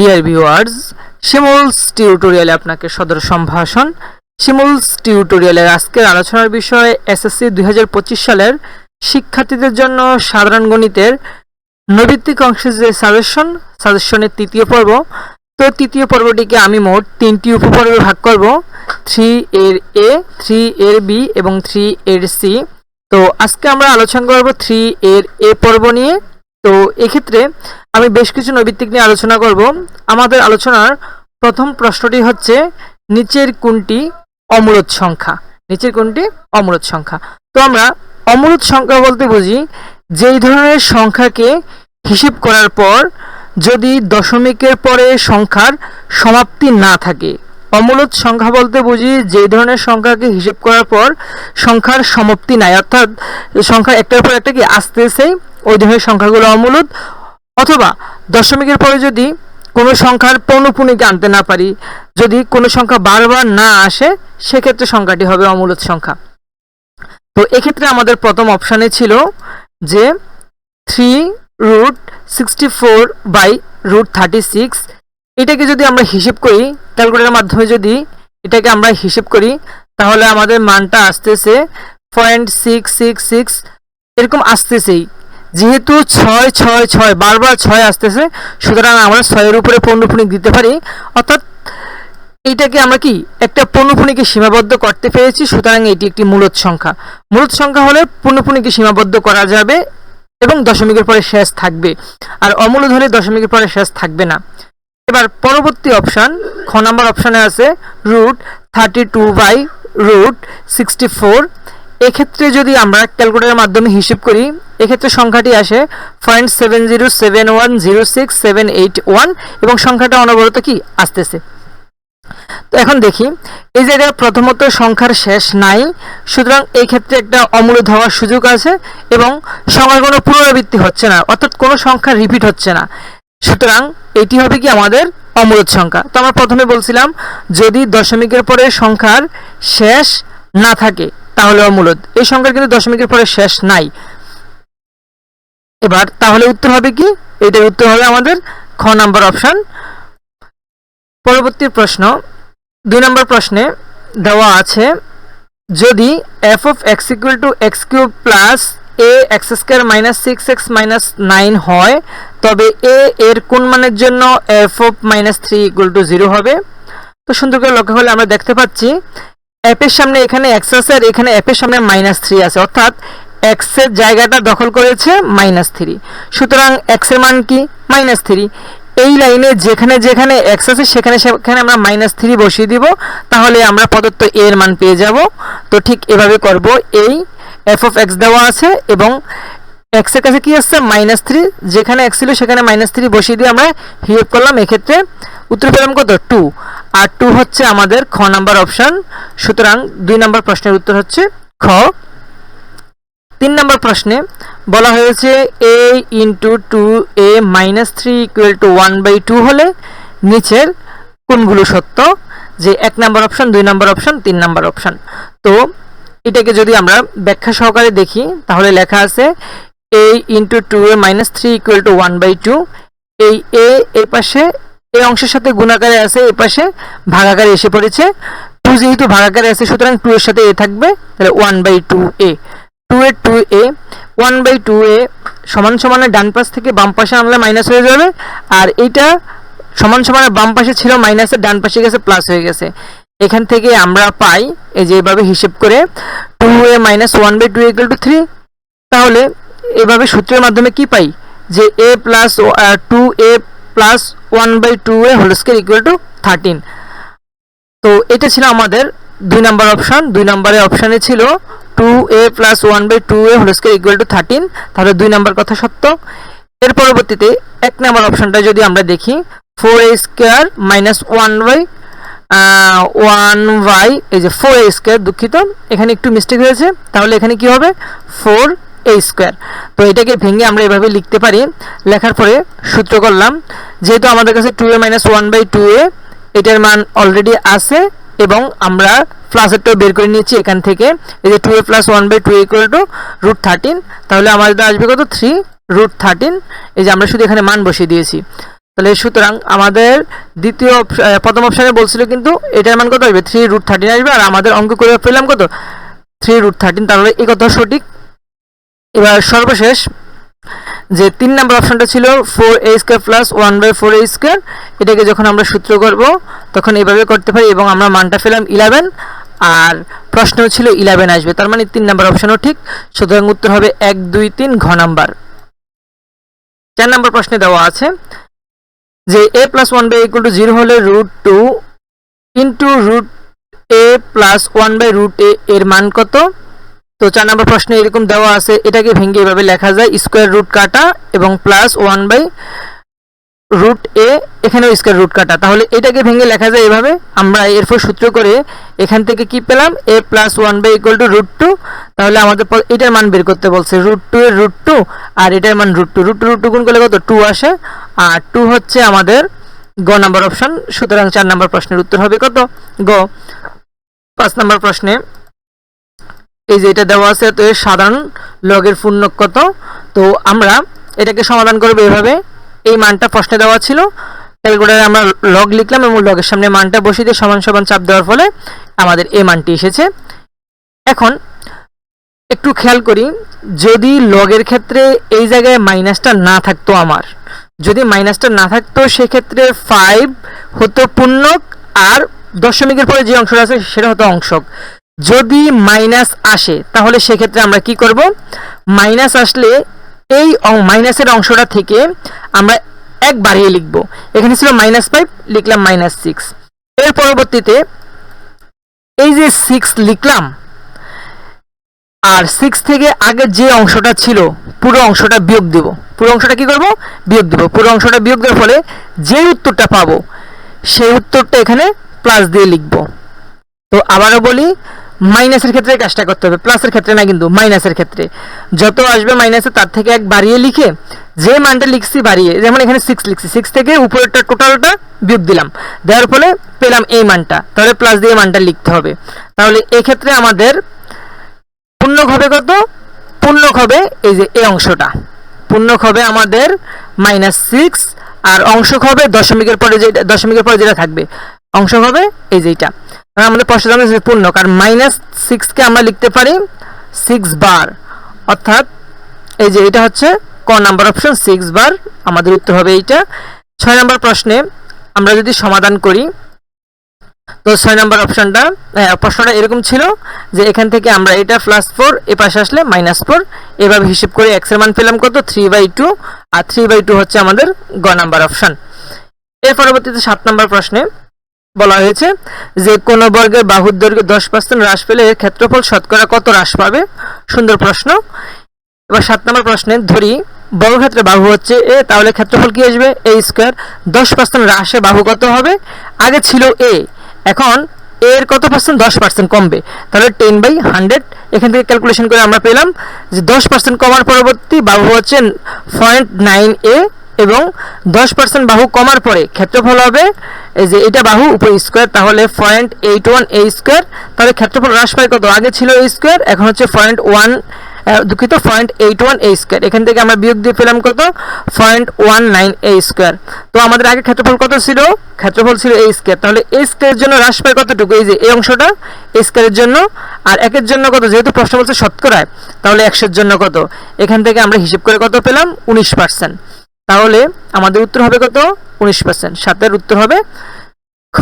Dear viewers শিমুলস টিউটোরিয়ালে আপনাকে সদর সম্ভাষণ। শিমুলস টিউটোরিয়ালের আজকের আলোচনার বিষয় এসএসসি দুই হাজার পঁচিশ সালের শিক্ষার্থীদের জন্য সাধারণ গণিতের নৈবিত্তিক অংশের যে সাজেশন সাজেশনের তৃতীয় পর্ব। তো তৃতীয় পর্বটিকে আমি মোট তিনটি উপপর্বে ভাগ করব। থ্রি এর এ থ্রি এর বি এবং থ্রি এর সি তো আজকে আমরা আলোচনা করব থ্রি এর এ পর্ব নিয়ে। তো এক্ষেত্রে আমি বেশ কিছু নৈবিত্তিক নিয়ে আলোচনা করব। আমাদের আলোচনার প্রথম প্রশ্নটি হচ্ছে, নিচের কোনটি অমূলত সংখ্যা? নিচের কোনটি অমূলত সংখ্যা? তো আমরা অমূলত সংখ্যা বলতে বুঝি, যেই ধরনের সংখ্যাকে হিসেব করার পর যদি দশমিকের পরে সংখ্যার সমাপ্তি না থাকে, অমূলত সংখ্যা বলতে বুঝি যে ধরনের সংখ্যাকে হিসেব করার পর সংখ্যার সমাপ্তি নাই, অর্থাৎ সংখ্যা একটার পর একটা কি আসতেছে, ওই ধরনের সংখ্যাগুলো অমূলত অথবা দশমিকের পরে যদি কোনো সংখ্যার পৌনপুনিকে আনতে না পারি, যদি কোনো সংখ্যা বারবার না আসে, সেক্ষেত্রে সংখ্যাটি হবে অমূলত সংখ্যা। তো এক্ষেত্রে আমাদের প্রথম অপশানে ছিল যে three root sixty four by root thirty six. এটাকে যদি আমরা হিসেব করি, ক্যালকুলেটারের মাধ্যমে যদি এটাকে আমরা হিসেব করি, তাহলে আমাদের মানটা আসতেছে পয়েন্ট সিক্স সিক্স সিক্স, এরকম আসতেছেই। যেহেতু ছয় ছয় ছয়, বারবার ছয় আসতেছে, সুতরাং আমরা ছয়ের উপরে পণ্যপুণিক দিতে পারি। অর্থাৎ এইটাকে আমরা কি? একটা পণ্যপুণিকে সীমাবদ্ধ করতে পেরেছি, সুতরাং এটি একটি মূলত সংখ্যা। মূলত সংখ্যা হলে পণ্যপুণিকে সীমাবদ্ধ করা যাবে এবং দশমিকের পরে শেষ থাকবে। আর অমূলত হলে দশমিকের পরে শেষ থাকবে না। এবার পরবর্তী অপশান, খ নাম্বার অপশানে আছে root thirty two by root sixty four এক্ষেত্রে যদি আমরা ক্যালকুলেটারের মাধ্যমে হিসেব করি, এক্ষেত্রে সংখ্যাটি আসে point seven zero seven one zero six seven eight one এবং সংখ্যাটা অনবরত কি? আসতেছে। তো এখন দেখি, এই জায়গায় প্রথমত সংখ্যার শেষ নাই, সুতরাং এই ক্ষেত্রে একটা অমূলত হওয়ার সুযোগ আছে এবং সংখ্যার কোনো পুনরাবৃত্তি হচ্ছে না, অর্থাৎ কোনো সংখ্যা রিপিট হচ্ছে না। সুতরাং এটি হবে কি আমাদের অমূলত সংখ্যা। তো আমরা প্রথমে বলছিলাম, যদি দশমিকের পরে সংখ্যার শেষ না থাকে তাহলে অমূলত এই সংখ্যার কিন্তু দশমিকের পরে শেষ নাই। এবার তাহলে উত্তর হবে কি? এটার উত্তর হবে আমাদের খ নাম্বার অপশন। পরবর্তী প্রশ্ন, দুই নম্বর প্রশ্নে দেওয়া আছে, যদি f of x equal to x cube plus a x square minus six x minus nine হয়, তবে এ এর কোন মানের জন্য f of minus three equal to zero হবে? তো সুন্দর করে লক্ষ্য করলে আমরা দেখতে পাচ্ছি অ্যাপের সামনে এখানে এক্স আছে আর এখানে অ্যাপের সামনে মাইনাস থ্রি আছে। অর্থাৎ এক্সের জায়গাটা দখল করেছে মাইনাস থ্রি সুতরাং এক্সের মান কি? মাইনাস থ্রি এই লাইনে যেখানে যেখানে এক্স আছে, সেখানে সেখানে আমরা মাইনাস থ্রি বসিয়ে দিব। তাহলে আমরা প্রদত্ত এর মান পেয়ে যাব। তো ঠিক এভাবে করব। এই এফ অফ এক্স দেওয়া আছে এবং এক্সের কাছে কি আসছে? মাইনাস থ্রি যেখানে এক্স ছিল, সেখানে মাইনাস থ্রি বসিয়ে দিয়ে আমরা হিসেব করলাম। এক্ষেত্রে উত্তর পেলাম কত? টু আর টু হচ্ছে আমাদের খ নাম্বার অপশন সুতরাং দুই নাম্বার প্রশ্নের উত্তর হচ্ছে খ। তিন নম্বর প্রশ্নে বলা হয়েছে a into two a minus three equal to one by two হলে নিচের কোনগুলো সত্য? যে এক নম্বর অপশন দুই নম্বর অপশন তিন নম্বর অপশন তো এটাকে যদি আমরা ব্যাখ্যা সহকারে দেখি, তাহলে লেখা আছে a into two a minus three equal to one by two এই এ এর পাশে এই অংশের সাথে গুণাকারে আছে, এ পাশে ভাগাকারে এসে পড়েছে। টু যেহেতু ভাগাকারে আছে, সুতরাং টু এর সাথে এ থাকবে, তাহলে one by two a two a two a one by two a সমান সমানে ডান পাশ থেকে বাম পাশে আনলে মাইনাস হয়ে যাবে, আর এইটা সমান সমানে বাম পাশে ছিল মাইনাসের ডান পাশে গেছে প্লাস হয়ে গেছে। এখান থেকে আমরা পাই, এই যে এভাবে হিসেব করে two a minus one by two equal to three তাহলে এভাবে সূত্রের মাধ্যমে কি পাই? যে a plus two a plus one by two a whole square equal to thirteen তো এটা ছিল আমাদের দুই নাম্বার অপশান দুই নম্বরের অপশানে ছিল two a plus one by two a whole square equal to thirteen তাহলে দুই নাম্বার কথা সত্য। এর পরবর্তীতে এক নাম্বার অপশনটা যদি আমরা দেখি four a square minus one by one by এই যে ফোর এ স্কোয়ার দুঃখিত, এখানে একটু মিস্টেক হয়েছে। তাহলে এখানে কি হবে? ফোর এ স্কোয়ার তো এটাকে ভেঙে আমরা এভাবে লিখতে পারি। লেখার পরে সূত্র করলাম, যেহেতু আমাদের কাছে two a minus one by two a এটার মান অলরেডি আছে এবং আমরা প্লাসেরটাও বের করে নিয়েছি এখান থেকে। এই যে two a plus one by two equal to root thirteen তাহলে আমাদের আসবে কত? থ্রি রুট থার্টিন এই যে আমরা শুধু এখানে মান বসিয়ে দিয়েছি। তাহলে সুতরাং আমাদের দ্বিতীয় প্রথম অপশানে বলছিল কিন্তু এটার মান কত আসবে? থ্রি রুট থার্টিন আসবে আর আমাদের অঙ্ক করে পেলাম কত? থ্রি রুট থার্টিন তাহলে এই কথা সঠিক। এবার সর্বশেষ যে তিন নম্বর অপশনটা ছিল four a square plus one by four a square, এটাকে যখন আমরা সূত্র করব, তখন এভাবে করতে পারি এবং আমরা মানটা পেলাম ইলেভেন আর প্রশ্ন ছিল ইলেভেন আসবে। তার মানে তিন নম্বর অপশনও ঠিক। সুতরাং উত্তর হবে এক, দুই, তিন, ঘ নাম্বার। চার নম্বর প্রশ্নে দেওয়া আছে যে a plus one by equal to zero হলে root two into root a plus one by root a এর মান কত? তো চার নম্বর প্রশ্নে এরকম দেওয়া আছে, এটাকে ভেঙে এভাবে লেখা যায় স্কোয়ার রুট কাটা এবং plus one by root a এখানেও স্কোয়ার রুট কাটা। তাহলে এটাকে ভেঙে লেখা যায় এভাবে, আমরা এরপর সূত্র করে এখান থেকে কি পেলাম? A plus one by equal to root two তাহলে আমাদের এটার মান বের করতে বলছে রুট টু এর রুট টু আর এটার মান root two root two root two গুণ করলে কত? টু আসে, আর টু হচ্ছে আমাদের গ নাম্বার অপশন সুতরাং চার নাম্বার প্রশ্নের উত্তর হবে কত? গ। পাঁচ নাম্বার প্রশ্নে এই যে এটা দেওয়া আছে, তো এর সাধারণ লগের পূর্ণ কত? তো আমরা এটাকে সমাধান করব এভাবে। এই মানটা প্রশ্নে দেওয়া ছিল। ক্যালকুলেটারে আমরা লগ লিখলাম এবং লগের সামনে মানটা বসিয়ে দিয়ে সমান সমান চাপ দেওয়ার ফলে আমাদের এই মানটি এসেছে। এখন একটু খেয়াল করি, যদি লগের ক্ষেত্রে এই জায়গায় মাইনাসটা না থাকতো আমার, যদি মাইনাসটা না থাকতো সেক্ষেত্রে ফাইভ হতো পূর্ণক আর দশমিকের পরে যে অংশটা আছে সেটা হতো অংশক। যদি মাইনাস আসে, তাহলে সেক্ষেত্রে আমরা কি করব? মাইনাস আসলে এই মাইনাসের অংশটা থেকে আমরা এক বাড়িয়ে লিখব। এখানে ছিল মাইনাস ফাইভ লিখলাম মাইনাস সিক্স এর পরবর্তীতে এই যে সিক্স লিখলাম, আর সিক্স থেকে আগে যে অংশটা ছিল, পুরো অংশটা বিয়োগ দেব। পুরো অংশটা কি করব? বিয়োগ দেব। পুরো অংশটা বিয়োগ দেওয়ার ফলে যে উত্তরটা পাবো, সেই উত্তরটা এখানে প্লাস দিয়ে লিখব। তো আবারও বলি মাইনাসের ক্ষেত্রে কাজটা করতে হবে, প্লাসের ক্ষেত্রে না কিন্তু মাইনাসের ক্ষেত্রে। যত আসবে মাইনাসে, তার থেকে এক বাড়িয়ে লিখে যে মানটা লিখছি বাড়িয়ে, যেমন এখানে সিক্স লিখছি সিক্স থেকে উপরেরটা টোটালটা বিয়োগ দিলাম। দেওয়ার ফলে পেলাম এই মানটা, তাহলে প্লাস দিয়ে মানটা লিখতে হবে। তাহলে এক্ষেত্রে আমাদের পূর্ণক হবে কত? পূর্ণক হবে এই যে এই অংশটা। পূর্ণক হবে আমাদের মাইনাস সিক্স আর অংশক হবে দশমিকের পরে যেটা, দশমিকের পরে যেটা থাকবে, অংশক হবে এই যেটা আমাদের প্রশ্ন জানা যে পূর্ণক আর মাইনাস সিক্সকে আমরা লিখতে পারি সিক্স বার অর্থাৎ এই যে এটা হচ্ছে ক নাম্বার অপশন সিক্স বার আমাদের উত্তর হবে এইটা। ছয় নম্বর প্রশ্নে আমরা যদি সমাধান করি তো ছয় নম্বর অপশনটা আহ, প্রশ্নটা এরকম ছিল যে এখান থেকে আমরা এটা প্লাস ফোর এ পাশে আসলে মাইনাস ফোর এভাবে হিসেব করে এক্সের মান পেলাম কত? থ্রি বাই টু আর থ্রি বাই টু হচ্ছে আমাদের গ নাম্বার অপশন এর পরবর্তীতে সাত নম্বর প্রশ্নে বলা হয়েছে যে কোন বর্গের বাহুর দৈর্ঘ্য দশ পার্সেন্ট হ্রাস পেলে এর ক্ষেত্রফল শতকরা কত হ্রাস পাবে? সুন্দর প্রশ্ন। এবার সাত নম্বর প্রশ্নে ধরি বর্গক্ষেত্রে বাহু হচ্ছে এ, তাহলে ক্ষেত্রফল কি আসবে? এ স্কোয়ার। দশ পার্সেন্ট হ্রাসে বাহু কত হবে? আগে ছিল এ, এখন এর কত পার্সেন্ট? দশ পার্সেন্ট কমবে। তাহলে টেন বাই হান্ড্রেড। এখান থেকে ক্যালকুলেশন করে আমরা পেলাম যে দশ পার্সেন্ট কমার পরবর্তী বাহু হচ্ছে পয়েন্ট নাইন এ। এবং দশ পার্সেন্ট বাহু কমার পরে ক্ষেত্রফল হবে। এই যে এটা বাহু উপর স্কোয়ার তাহলে point eight one a square তাহলে ক্ষেত্রফল হ্রাস পায় কত? আগে ছিল এ স্কোয়ার এখন হচ্ছে পয়েন্ট ওয়ান দুঃখিত point eight one a square এখান থেকে আমরা বিয়োগ দিয়ে পেলাম কত? Point one nine a square তো আমাদের আগে ক্ষেত্রফল কত ছিল? ক্ষেত্রফল ছিল এ স্কোয়ার তাহলে এ স্কোয়ারের জন্য হ্রাস পায় কতটুকু? এই যে এই অংশটা এ স্কোয়ারের জন্য। আর একের জন্য কত? যেহেতু প্রশ্ন বলছে শতকরায় তাহলে একশোর জন্য কত? এখান থেকে আমরা হিসেব করে কত পেলাম? উনিশ পার্সেন্ট তাহলে আমাদের উত্তর হবে কত? উনিশ পার্সেন্ট সাতের উত্তর হবে খ।